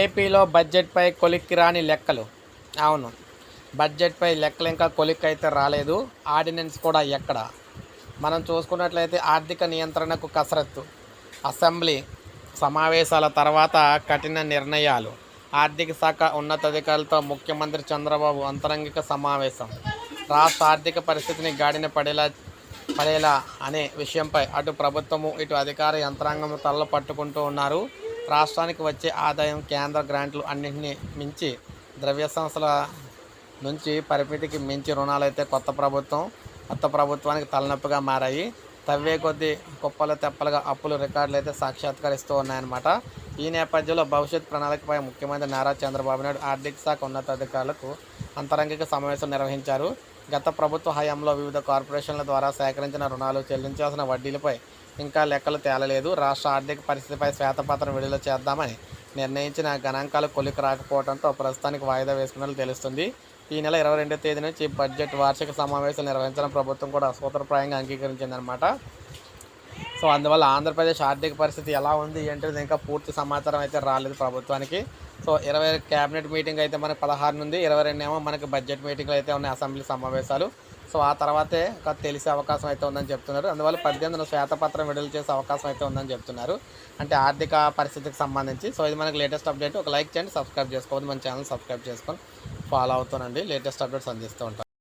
ఏపీలో బడ్జెట్పై కొలిక్కి రాని లెక్కలు. అవును బడ్జెట్పై లెక్కలు ఇంకా కొలిక్ అయితే రాలేదు. ఆర్డినెన్స్ కూడా ఎక్కడ? మనం చూసుకున్నట్లయితే ఆర్థిక నియంత్రణకు కసరత్తు. అసెంబ్లీ సమావేశాల తర్వాత కఠిన నిర్ణయాలు. ఆర్థిక శాఖ ఉన్నతాధికారులతో ముఖ్యమంత్రి చంద్రబాబు అంతరంగిక సమావేశం. రాష్ట్ర ఆర్థిక పరిస్థితిని గాడిన పడేలా పడేలా అనే విషయంపై అటు ప్రభుత్వము ఇటు అధికార యంత్రాంగం తలలు పట్టుకుంటూ ఉన్నారు. రాష్ట్రానికి వచ్చే ఆదాయం కేంద్ర గ్రాంట్లు అన్నింటినీ మించి ద్రవ్య సంస్థల నుంచి పరిమితికి మించి రుణాలు అయితే కొత్త ప్రభుత్వం కొత్త ప్రభుత్వానికి తలనొప్పిగా మారాయి. తవ్వే కొద్దీ కుప్పలు తెప్పలుగా అప్పులు రికార్డులు అయితే సాక్షాత్కరిస్తూ ఉన్నాయన్నమాట. ఈ నేపథ్యంలో భవిష్యత్ ప్రణాళికపై ముఖ్యమంత్రి నారా చంద్రబాబు నాయుడు ఆర్థిక శాఖ ఉన్నతాధికారులకు అంతరంగిక సమావేశం నిర్వహించారు. గత ప్రభుత్వ హయాంలో వివిధ కార్పొరేషన్ల ద్వారా సేకరించిన రుణాలు చెల్లించాల్సిన వడ్డీలపై ఇంకా లెక్కలు తేలలేదు. రాష్ట్ర ఆర్థిక పరిస్థితిపై శ్వేతపత్రం విడుదల చేద్దామని నిర్ణయించిన గణాంకాలు కొలికి రాకపోవడంతో ప్రస్తుతానికి వాయిదా వేసుకున్నట్లు తెలుస్తుంది. ఈ నెల ఇరవై రెండో తేదీ నుంచి బడ్జెట్ వార్షిక సమావేశం నిర్వహించడం ప్రభుత్వం కూడా సూత్రప్రాయంగా అంగీకరించిందనమాట సో అందువల్ల ఆంధ్రప్రదేశ్ ఆర్థిక పరిస్థితి ఎలా ఉంది ఏంటిది ఇంకా పూర్తి సమాచారం అయితే రాలేదు ప్రభుత్వానికి. సో ఇరవై క్యాబినెట్ మీటింగ్ అయితే మనకి పదహారు నుండి ఇరవై రెండు ఏమో మనకి బడ్జెట్ మీటింగ్లు అయితే ఉన్నాయి అసెంబ్లీ సమావేశాలు. సో ఆ తర్వాతే ఒక తెలిసే అవకాశం అయితే ఉందని చెప్తున్నారు. అందువల్ల పద్దెనిమిదిన శ్వేతపత్రం విడుదల చేసే అవకాశం అయితే ఉందని చెప్తున్నారు. అంటే ఆర్థిక పరిస్థితికి సంబంధించి. సో ఇది మనకి లేటెస్ట్ అప్డేట్. ఒక లైక్ చేయండి సబ్స్క్రైబ్ చేసుకోవద్దు. మన ఛానల్ సబ్స్క్రైబ్ చేసుకొని ఫాలో అవుతానండి లేటెస్ట్ అప్డేట్స్ అందిస్తూ ఉంటాను